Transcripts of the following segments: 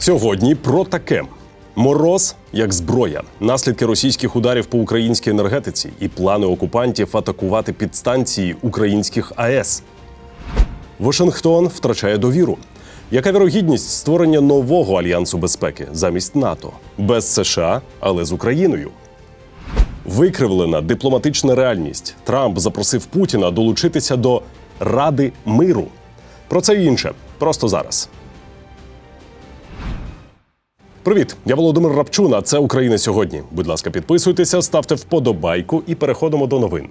Сьогодні про таке: мороз як зброя, наслідки російських ударів по українській енергетиці і плани окупантів атакувати підстанції українських АЕС. Вашингтон втрачає довіру. Яка вірогідність створення нового альянсу безпеки замість НАТО без США, але з Україною? Викривлена дипломатична реальність. Трамп запросив Путіна долучитися до Ради миру. Про це і інше просто зараз. Привіт, я Володимир Рапчун. А це Україна сьогодні. Будь ласка, підписуйтеся, ставте вподобайку і переходимо до новин.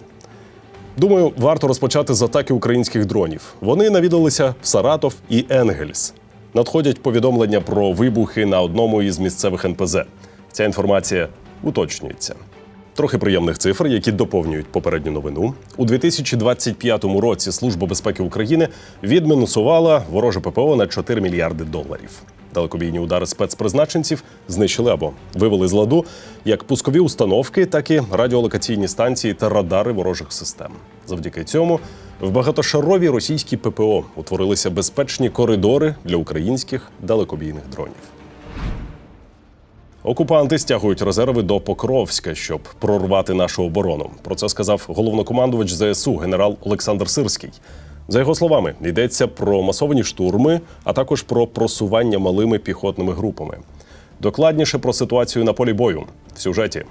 Думаю, варто розпочати з атаки українських дронів. Вони навідалися в Саратов і Енгельс. Надходять повідомлення про вибухи на одному із місцевих НПЗ. Ця інформація уточнюється. Трохи приємних цифр, які доповнюють попередню новину. У 2025 році Служба безпеки України відмінусувала вороже ППО на 4 мільярди доларів. Далекобійні удари спецпризначенців знищили або вивели з ладу як пускові установки, так і радіолокаційні станції та радари ворожих систем. Завдяки цьому в багатошаровій російській ППО утворилися безпечні коридори для українських далекобійних дронів. Окупанти стягують резерви до Покровська, щоб прорвати нашу оборону. Про це сказав головнокомандувач ЗСУ генерал Олександр Сирський. За його словами, йдеться про масовані штурми, а також про просування малими піхотними групами. Докладніше про ситуацію на полі бою в сюжеті.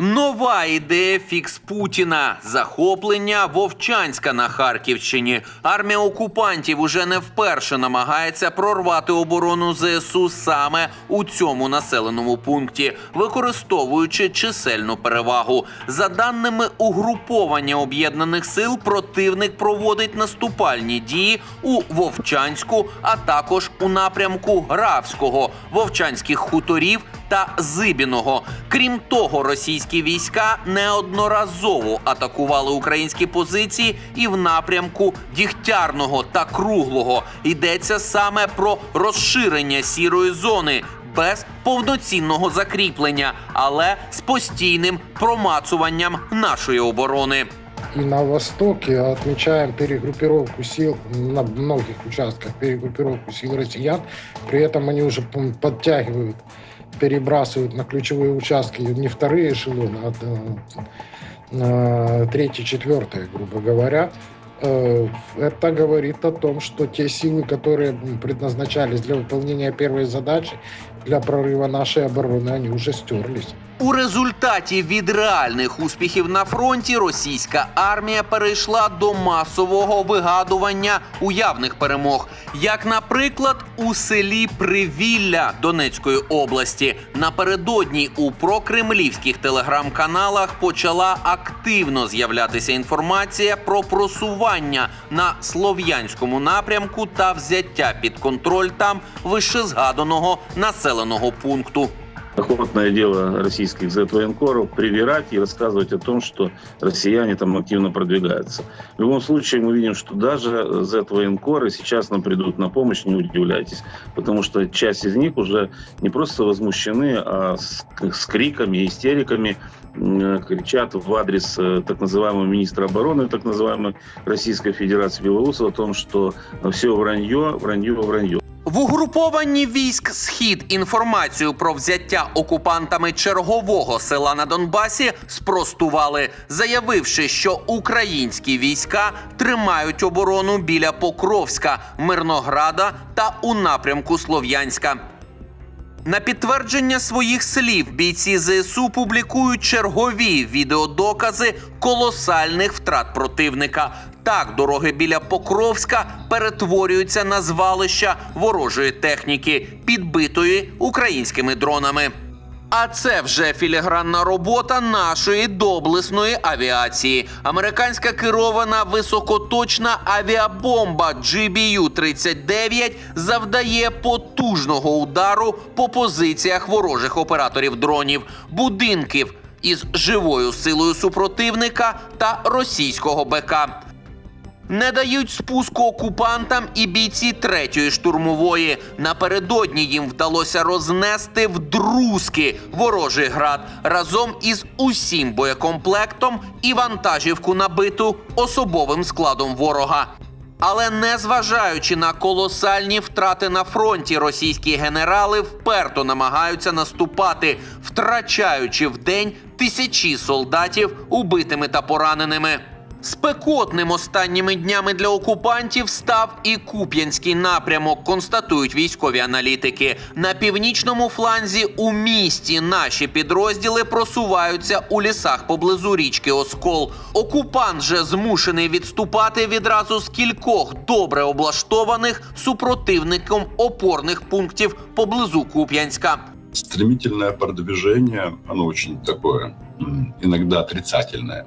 Нова ідея фікс Путіна захоплення Вовчанська на Харківщині. Армія окупантів уже не вперше намагається прорвати оборону ЗСУ саме у цьому населеному пункті, використовуючи чисельну перевагу. За даними угруповання об'єднаних сил, противник проводить наступальні дії у Вовчанську, а також у напрямку Графського, Вовчанських хуторів та Зибіного. Крім того, російські війська неодноразово атакували українські позиції і в напрямку Дігтярного та Круглого. Йдеться саме про розширення сірої зони. Без повноцінного закріплення, але з постійним промацуванням нашої оборони. И на востоке отмечаем перегруппировку сил на многих участках, перегруппировку сил россиян. При этом они уже подтягивают, перебрасывают на ключевые участки не вторые эшелоны, а э, на третий, четвертый, грубо говоря. Э, Это говорит о том, что те силы, которые м, предназначались для выполнения первой задачи, для прорыва нашей обороны, они уже стерлись. У результаті від реальних успіхів на фронті російська армія перейшла до масового вигадування уявних перемог, як, наприклад, у селі Привілля Донецької області. Напередодні у прокремлівських телеграм-каналах почала активно з'являтися інформація про просування на слов'янському напрямку та взяття під контроль там вищезгаданого населеного пункту. Охотное дело российских Z-военкоров привирать и рассказывать о том, что россияне там активно продвигаются. В любом случае мы видим, что даже Z-военкоры сейчас нам придут на помощь, не удивляйтесь, потому что часть из них уже не просто возмущены, а с, с криками, истериками м, кричат в адрес э, так называемого министра обороны так называемой Российской Федерации Белоусова о том, что все вранье, вранье, вранье. В угрупованні військ Схід інформацію про взяття окупантами чергового села на Донбасі спростували, заявивши, що українські війська тримають оборону біля Покровська, Мирнограда та у напрямку Слов'янська. На підтвердження своїх слів бійці ЗСУ публікують чергові відеодокази колосальних втрат противника. Так, дороги біля Покровська перетворюються на звалища ворожої техніки, підбитої українськими дронами. А це вже філігранна робота нашої доблесної авіації. Американська керована високоточна авіабомба GBU-39 завдає потужного удару по позиціях ворожих операторів дронів, будинків із живою силою супротивника та російського БК. Не дають спуску окупантам і бійці третьої штурмової. Напередодні їм вдалося рознести вдрузки ворожий град разом із усім боєкомплектом і вантажівку набиту особовим складом ворога. Але незважаючи на колосальні втрати на фронті, російські генерали вперто намагаються наступати, втрачаючи в день тисячі солдатів убитими та пораненими. Спекотним останніми днями для окупантів став і Куп'янський напрямок, констатують військові аналітики. На північному фланзі у місті наші підрозділи просуваються у лісах поблизу річки Оскол. Окупант же змушений відступати відразу з кількох добре облаштованих супротивником опорних пунктів поблизу Куп'янська. стремительное продвижение, оно очень такое, м, иногда отрицательное.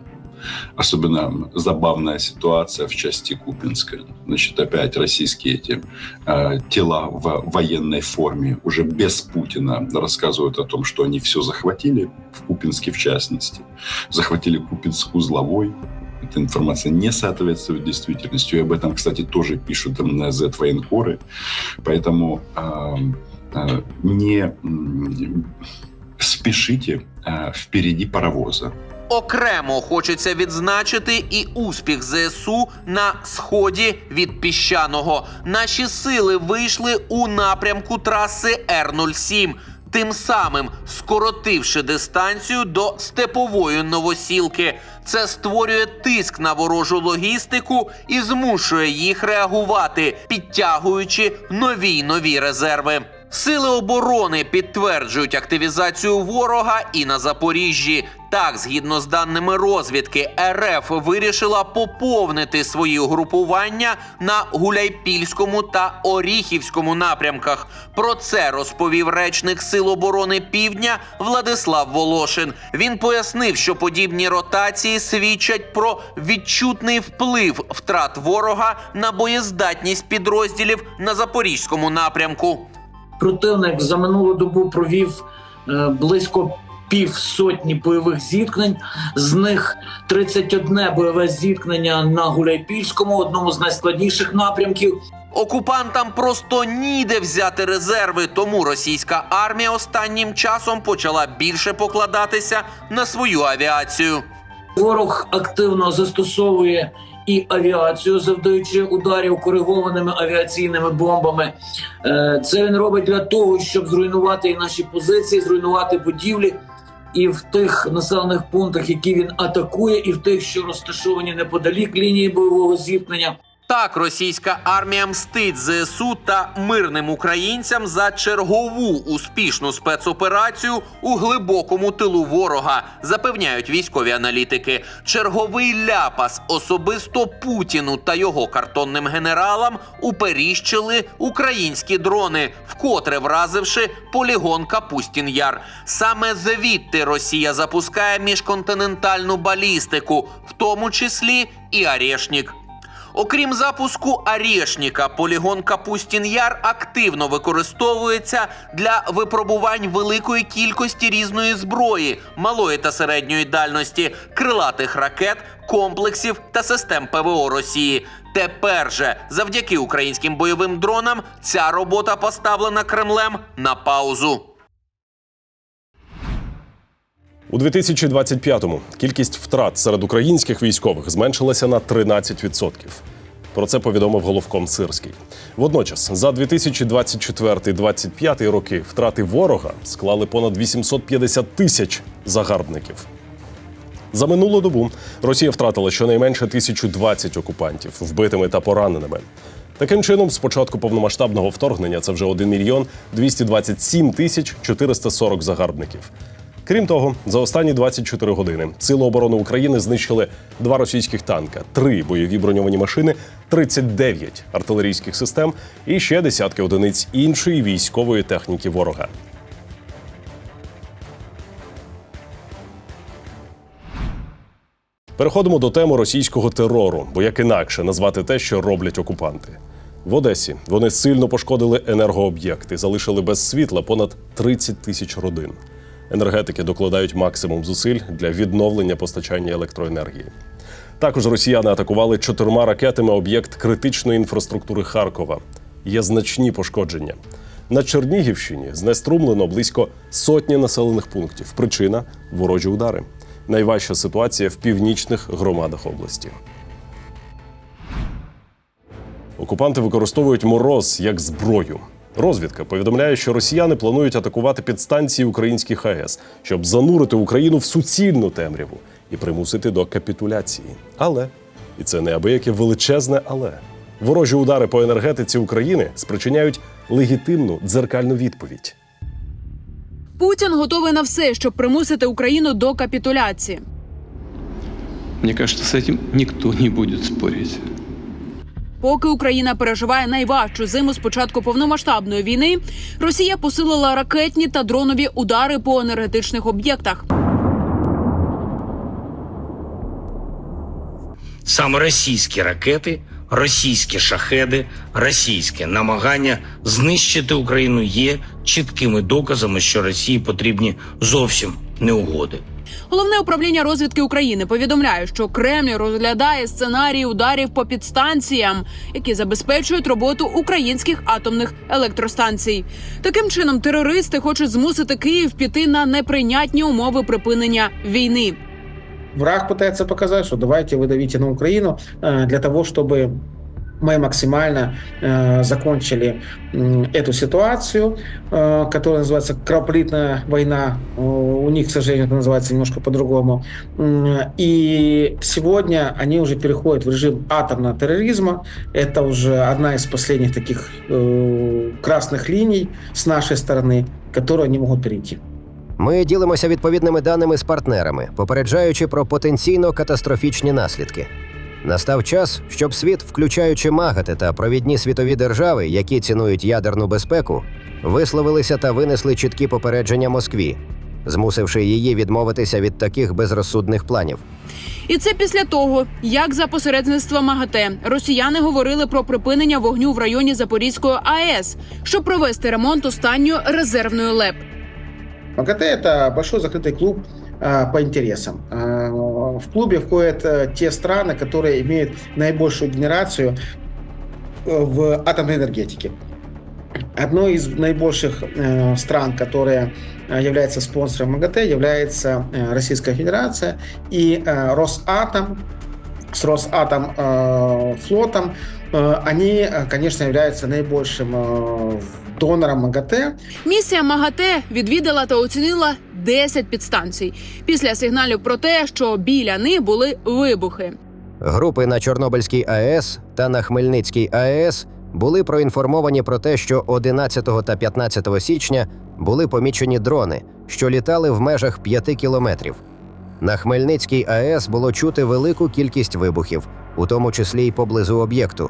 Особенно забавная ситуация в части Купинской. Значит, опять российские эти э, тела в военной форме уже без Путина рассказывают о том, что они все захватили, в Купинске в частности. Захватили Купинск узловой. Эта информация не соответствует действительности. И об этом, кстати, тоже пишут Z-военкоры. Поэтому эм, э, не м, спешите э, впереди паровоза. Окремо хочеться відзначити і успіх ЗСУ на сході від піщаного. Наші сили вийшли у напрямку траси Р-07, тим самим скоротивши дистанцію до степової новосілки. Це створює тиск на ворожу логістику і змушує їх реагувати, підтягуючи нові нові резерви. Сили оборони підтверджують активізацію ворога і на Запоріжжі. Так, згідно з даними розвідки, РФ вирішила поповнити свої угрупування на Гуляйпільському та Оріхівському напрямках. Про це розповів речник Сил оборони Півдня Владислав Волошин. Він пояснив, що подібні ротації свідчать про відчутний вплив втрат ворога на боєздатність підрозділів на запорізькому напрямку. Противник за минулу добу провів е, близько півсотні бойових зіткнень. З них 31 бойове зіткнення на Гуляйпільському, одному з найскладніших напрямків. Окупантам просто ніде взяти резерви, тому російська армія останнім часом почала більше покладатися на свою авіацію. Ворог активно застосовує і авіацію, завдаючи ударів коригованими авіаційними бомбами. Е, Це він робить для того, щоб зруйнувати і наші позиції, зруйнувати будівлі. І в тих населених пунктах, які він атакує, і в тих, що розташовані неподалік лінії бойового зіткнення. Так, російська армія мстить ЗСУ та мирним українцям за чергову успішну спецоперацію у глибокому тилу ворога, запевняють військові аналітики. Черговий ляпас особисто Путіну та його картонним генералам уперіщили українські дрони, вкотре вразивши полігон Капустін Яр. Саме звідти Росія запускає міжконтинентальну балістику, в тому числі і Арєшнік. Окрім запуску Арєшніка, полігон Капустін Яр активно використовується для випробувань великої кількості різної зброї, малої та середньої дальності, крилатих ракет, комплексів та систем ПВО Росії. Тепер же, завдяки українським бойовим дронам, ця робота поставлена Кремлем на паузу. У 2025-му кількість втрат серед українських військових зменшилася на 13%. Про це повідомив головком Сирський. Водночас, за 2024-2025 роки втрати ворога склали понад 850 тисяч загарбників. За минулу добу Росія втратила щонайменше 1020 окупантів вбитими та пораненими. Таким чином, з початку повномасштабного вторгнення це вже 1 мільйон 227 тисяч 440 загарбників. Крім того, за останні 24 години Сили оборони України знищили два російських танка, три бойові броньовані машини, 39 артилерійських систем і ще десятки одиниць іншої військової техніки ворога. Переходимо до теми російського терору, бо як інакше назвати те, що роблять окупанти. В Одесі вони сильно пошкодили енергооб'єкти, залишили без світла понад 30 тисяч родин. Енергетики докладають максимум зусиль для відновлення постачання електроенергії. Також росіяни атакували чотирма ракетами об'єкт критичної інфраструктури Харкова. Є значні пошкодження. На Чернігівщині знеструмлено близько сотні населених пунктів. Причина ворожі удари. Найважча ситуація в північних громадах області. Окупанти використовують мороз як зброю. Розвідка повідомляє, що росіяни планують атакувати підстанції українських АЕС, щоб занурити Україну в суцільну темряву і примусити до капітуляції. Але і це неабияке величезне але ворожі удари по енергетиці України спричиняють легітимну дзеркальну відповідь. Путін готовий на все, щоб примусити Україну до капітуляції. Мне кажется, с этим никто не будет спорить. Поки Україна переживає найважчу зиму з початку повномасштабної війни, Росія посилила ракетні та дронові удари по енергетичних об'єктах. Саме російські ракети, російські шахеди, російське намагання знищити Україну є чіткими доказами, що Росії потрібні зовсім не угоди. Головне управління розвідки України повідомляє, що Кремль розглядає сценарії ударів по підстанціям, які забезпечують роботу українських атомних електростанцій. Таким чином, терористи хочуть змусити Київ піти на неприйнятні умови припинення війни. Враг пытается показать, что давайте вы давите на Украину э, для того, чтобы мы максимально э, закончили м, эту ситуацию, э, которая называется кровопролитная война. Э, У них, к сожалению, это называется немножко по-другому. М, И сегодня они уже переходят в режим атомного терроризма. Это уже одна из последних таких э, красных линий с нашей стороны, которые они могут перейти. Ми ділимося відповідними даними з партнерами, попереджаючи про потенційно катастрофічні наслідки. Настав час, щоб світ, включаючи МАГАТИ та провідні світові держави, які цінують ядерну безпеку, висловилися та винесли чіткі попередження Москві, змусивши її відмовитися від таких безрозсудних планів. І це після того, як за посередництва МАГАТЕ росіяни говорили про припинення вогню в районі Запорізької АЕС, щоб провести ремонт останньої резервної ЛЕП. МАГАТЭ – это большой закрытый клуб а, по интересам. В клубе входят э, те страны, которые имеют наибольшую генерацию э, в атомной энергетике. Одной из наибольших э, стран, которая является спонсором МАГАТЭ, является Российская Федерация. И Росатом с Росатом флотом, они, конечно, являются наибольшим э, донором МАГАТЭ. Місія МАГАТЕ відвідала та оцінила 10 підстанцій після сигналів про те, що біля них були вибухи. Групи на Чорнобильській АЕС та на Хмельницькій АЕС були проінформовані про те, що 11 та 15 січня були помічені дрони, що літали в межах 5 кілометрів. На Хмельницькій АЕС було чути велику кількість вибухів, у тому числі й поблизу об'єкту.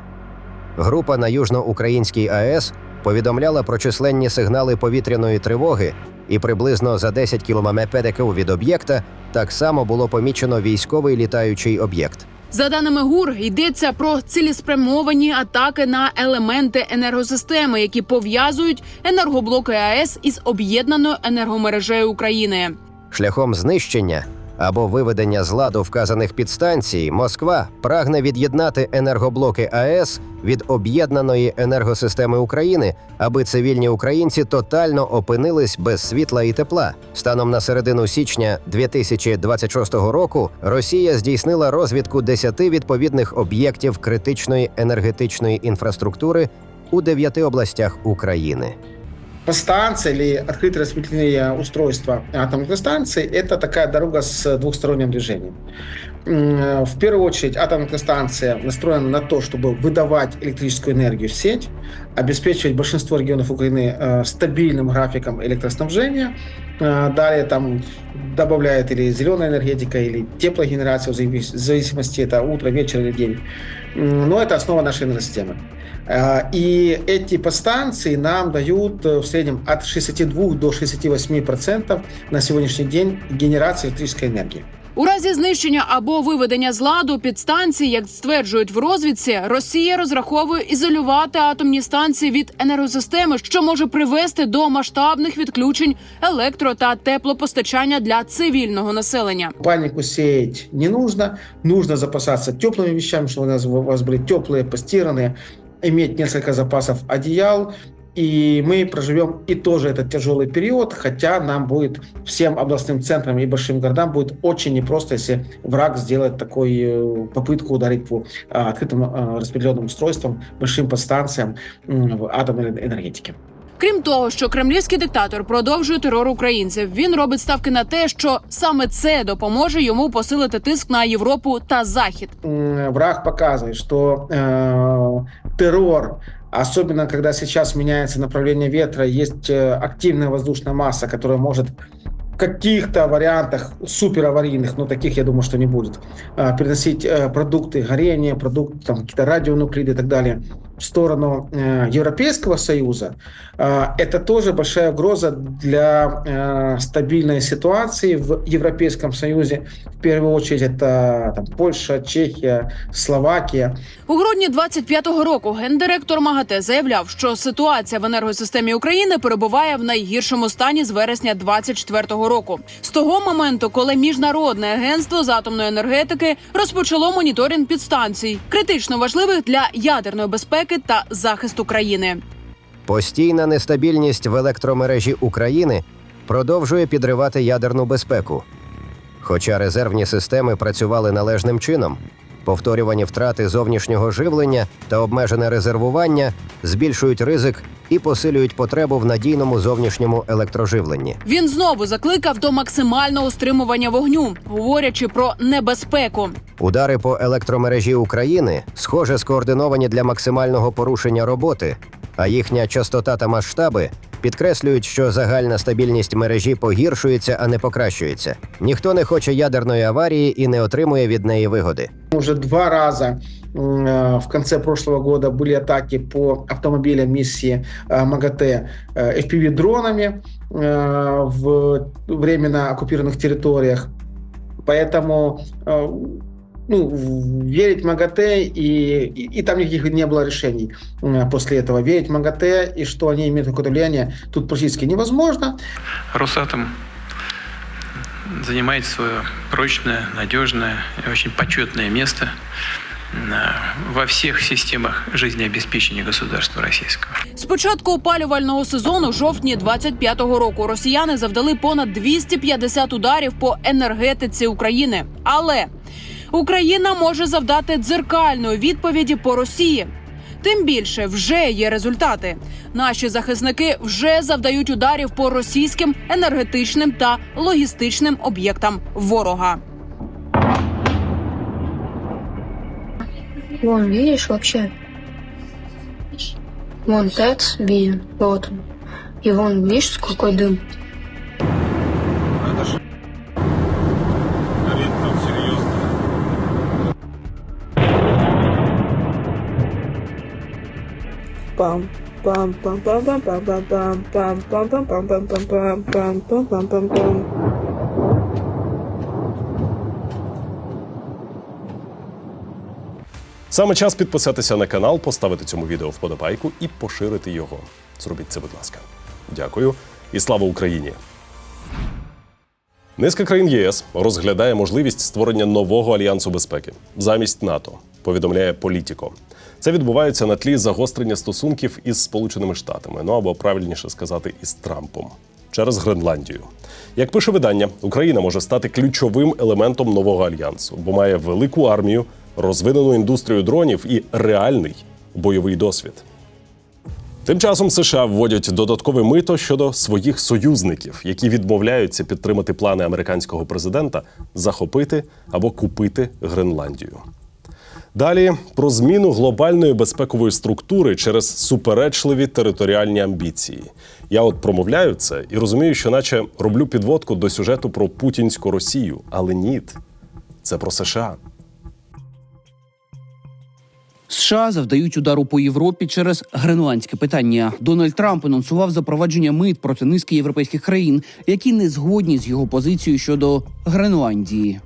Група на Южноукраїнській АЕС повідомляла про численні сигнали повітряної тривоги, і приблизно за 10 кілометрів від об'єкта так само було помічено військовий літаючий об'єкт. За даними ГУР, йдеться про цілеспрямовані атаки на елементи енергосистеми, які пов'язують енергоблоки АЕС із об'єднаною енергомережею України. Шляхом знищення або виведення з ладу вказаних підстанцій Москва прагне від'єднати енергоблоки АЕС від об'єднаної енергосистеми України, аби цивільні українці тотально опинились без світла і тепла. Станом на середину січня 2026 року Росія здійснила розвідку 10 відповідних об'єктів критичної енергетичної інфраструктури у 9 областях України Подстанция или открытые распределительные устройства атомных станций – это такая дорога с двухсторонним движением. В первую очередь атомная станция настроена на то, чтобы выдавать электрическую энергию в сеть, обеспечивать большинство регионов Украины э, стабильным графиком электроснабжения. Э, Далее там добавляет или зеленая энергетика, или теплогенерация, в завис- в зависимости это утро, вечер или день. Но это основа нашей энергосистемы. Э, И эти подстанции нам дают в среднем от 62 до 68 процентов на сегодняшний день генерации электрической энергии. У разі знищення або виведення з ладу підстанцій, як стверджують в розвідці, Росія розраховує ізолювати атомні станції від енергосистеми, що може привести до масштабних відключень електро та теплопостачання для цивільного населення. Панику сеять не нужно. Нужно запасаться теплыми вещами, чтобы у нас у вас были теплые, постиранные, иметь несколько запасов одеял, И мы проживем и тоже этот тяжелый период, хотя нам будет всем областным центрам и большим городам будет очень непросто, если враг сделает такую э, попытку ударить по а, открытым а, распределенным устройствам, большим подстанциям в атомной энергетике. Крім того, що кремлівський диктатор продовжує терор українців, він робить ставки на те, що саме це допоможе йому посилити тиск на Європу та Захід. М, Враг показывает, что э, террор, особенно когда сейчас меняется направление ветра, есть э, активная воздушная масса, которая может в каких-то вариантах супераварийных, но таких, я думаю, что не будет, э, переносить э, продукты горения, продукты, там, какие-то радионуклиды и так далее в сторону э, Европейского Союза, э, это тоже большая угроза для э, стабильной ситуации в Европейском Союзе. В первую очередь это там, Польша, Чехия, Словакия. У грудні 25-го року гендиректор МАГАТЕ заявляв, що ситуація в енергосистемі України перебуває в найгіршому стані з вересня 24-го року. З того моменту, коли міжнародне агентство з атомної енергетики розпочало моніторинг підстанцій, критично важливих для ядерної безпеки та захист України. Постійна нестабільність в електромережі України продовжує підривати ядерну безпеку. Хоча резервні системи працювали належним чином, повторювані втрати зовнішнього живлення та обмежене резервування збільшують ризик і посилюють потребу в надійному зовнішньому електроживленні. Він знову закликав до максимального стримування вогню, говорячи про небезпеку. Удари по електромережі України, схоже, скоординовані для максимального порушення роботи, а їхня частота та масштаби підкреслюють, що загальна стабільність мережі погіршується, а не покращується. Ніхто не хоче ядерної аварії і не отримує від неї вигоди. Уже два раза м, э, в конце прошлого года были атаки по автомобилям миссии э, МАГАТЭ э, FPV-дронами э, в временно оккупированных территориях. Поэтому э, ну, в- верить МАГАТЭ, и, и, и там никаких не было решений э, после этого. Верить МАГАТЭ и что они имеют какое-то влияние, тут практически невозможно. Росатом занимает свое прочное, надежное и очень почетное место на- во всех системах жизнеобеспечения государства российского. З початку опалювального сезону, в жовтні 25-го року, росіяни завдали понад 250 ударів по енергетиці України. Але Україна може завдати дзеркальної відповіді по Росії. Тим більше вже є результати. Наші захисники вже завдають ударів по російським енергетичним та логістичним об'єктам ворога. Вон, видишь, вообще. Вон ТЭЦ виден, вот он. Вон, видишь, какой дым? Пам пам пам пам пам пам пам пам пам пам пам пам пам пам пам пам пам пам пам Саме час підписатися на канал, поставити цьому відео вподобайку і поширити його. Зробіть це, будь ласка. Дякую і слава Україні! Низка країн ЄС розглядає можливість створення нового альянсу безпеки замість НАТО. Повідомляє Політіко. Це відбувається на тлі загострення стосунків із Сполученими Штатами, ну або правильніше сказати, із Трампом через Гренландію. Як пише видання, Україна може стати ключовим елементом нового альянсу, бо має велику армію, розвинену індустрію дронів і реальний бойовий досвід. Тим часом США вводять додаткове мито щодо своїх союзників, які відмовляються підтримати плани американського президента захопити або купити Гренландію. Далі про зміну глобальної безпекової структури через суперечливі територіальні амбіції. Я от промовляю це і розумію, що наче роблю підводку до сюжету про путінську Росію, але ні, це про США. США завдають удару по Європі через гренландське питання. Дональд Трамп анонсував запровадження мит проти низки європейських країн, які не згодні з його позицією щодо Гренландії.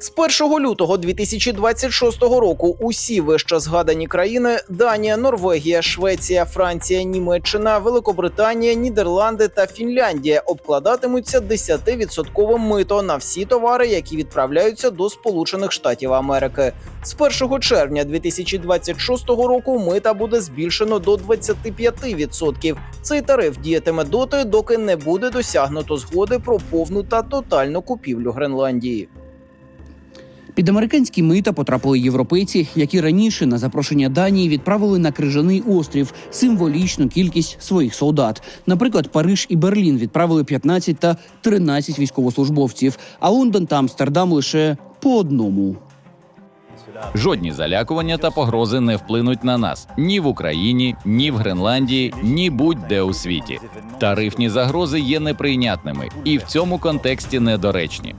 З 1 лютого 2026 року усі вище згадані країни Данія, Норвегія, Швеція, Франція, Німеччина, Великобританія, Нідерланди та Фінляндія обкладатимуться 10% мито на всі товари, які відправляються до Сполучених Штатів Америки. З 1 червня 2026 року мита буде збільшено до 25%. Цей тариф діятиме доти, доки не буде досягнуто згоди про повну та тотальну купівлю Гренландії. Під американські мита потрапили європейці, які раніше на запрошення Данії відправили на крижаний острів символічну кількість своїх солдат. Наприклад, Париж і Берлін відправили 15 та 13 військовослужбовців, а Лондон та Амстердам лише по одному. Жодні залякування та погрози не вплинуть на нас ні в Україні, ні в Гренландії, ні будь-де у світі. Тарифні загрози є неприйнятними і в цьому контексті недоречні.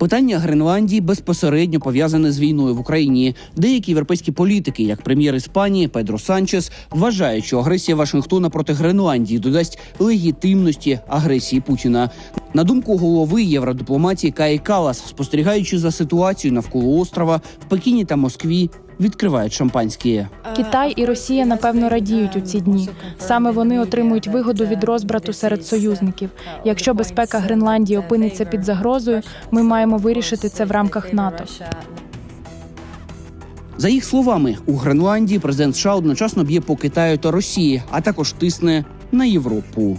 Питання Гренландії безпосередньо пов'язане з війною в Україні. Деякі європейські політики, як прем'єр Іспанії Педро Санчес, вважають, що агресія Вашингтона проти Гренландії додасть легітимності агресії Путіна. На думку голови євродипломатії Каї Калас, спостерігаючи за ситуацією навколо острова в Пекіні та Москві, відкривають шампанське. Китай і Росія напевно радіють у ці дні. Саме вони отримують вигоду від розбрату серед союзників. Якщо безпека Гренландії опиниться під загрозою, ми маємо вирішити це в рамках НАТО. За їх словами, у Гренландії президент США одночасно б'є по Китаю та Росії, а також тисне на Європу.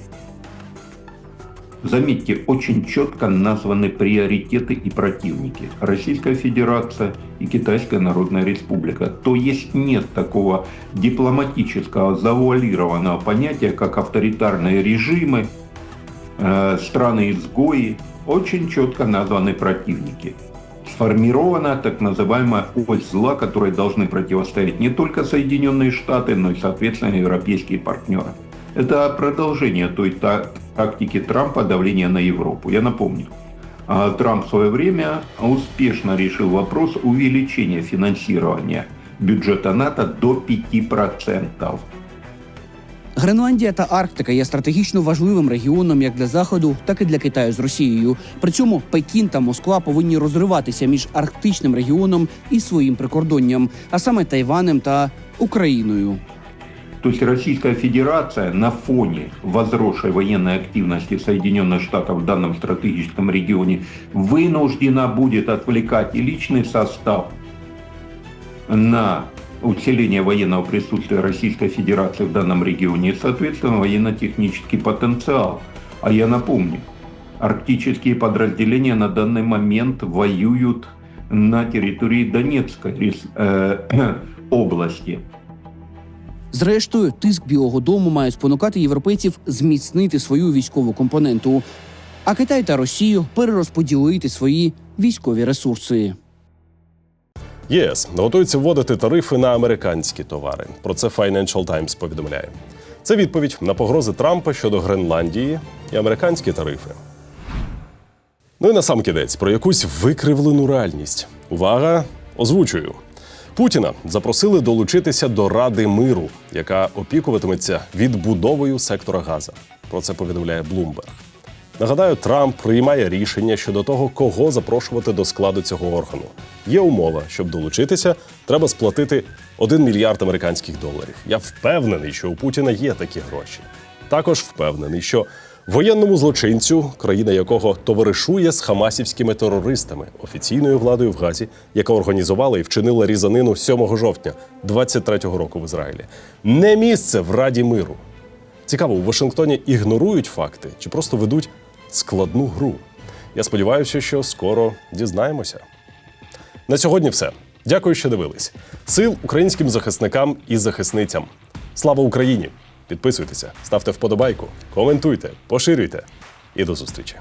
Заметьте, очень четко названы приоритеты и противники. Российская Федерация и Китайская Народная Республика. То есть нет такого дипломатического завуалированного понятия, как авторитарные режимы, э, страны-изгои. Очень четко названы противники. Сформирована так называемая ось зла, которой должны противостоять не только Соединенные Штаты, но и, соответственно, европейские партнеры. Это продолжение той тактики Трампа давления на Европу. Я напомню, Трамп в свое время успешно решил вопрос увеличения финансирования бюджета НАТО до 5%. Гренландія та Арктика є стратегічно важливим регіоном як для заходу, так і для Китаю з Росією. При цьому Пекін та Москва повинні розриватися між арктичним регіоном і своїм прикордонням, а саме Тайванем та Україною. То есть Российская Федерация на фоне возросшей военной активности Соединенных Штатов в данном стратегическом регионе вынуждена будет отвлекать и личный состав на усиление военного присутствия Российской Федерации в данном регионе и, соответственно, военно-технический потенциал. А я напомню, арктические подразделения на данный момент воюют на территории Донецкой э, области. Зрештою, тиск Білого Дому має спонукати європейців зміцнити свою військову компоненту, а Китай та Росію перерозподілити свої військові ресурси. ЄС готується вводити тарифи на американські товари. Про це Financial Times повідомляє. Це відповідь на погрози Трампа щодо Гренландії і американські тарифи. Ну і на сам кінець про якусь викривлену реальність. Увага! Озвучую. Путіна запросили долучитися до Ради миру, яка опікуватиметься відбудовою сектора Газа. Про це повідомляє Bloomberg. Нагадаю, Трамп приймає рішення щодо того, кого запрошувати до складу цього органу. Є умова, щоб долучитися, треба сплатити 1 мільярд американських доларів. Я впевнений, що у Путіна є такі гроші. Також впевнений, що воєнному злочинцю, країна якого товаришує з хамасівськими терористами, офіційною владою в Газі, яка організувала і вчинила різанину 7 жовтня 23-го року в Ізраїлі, не місце в Раді миру. Цікаво, у Вашингтоні ігнорують факти чи просто ведуть складну гру. Я сподіваюся, що скоро дізнаємося. На сьогодні все. Дякую, що дивились. Сил українським захисникам і захисницям. Слава Україні! Підписуйтеся, ставте вподобайку, коментуйте, поширюйте і до зустрічі.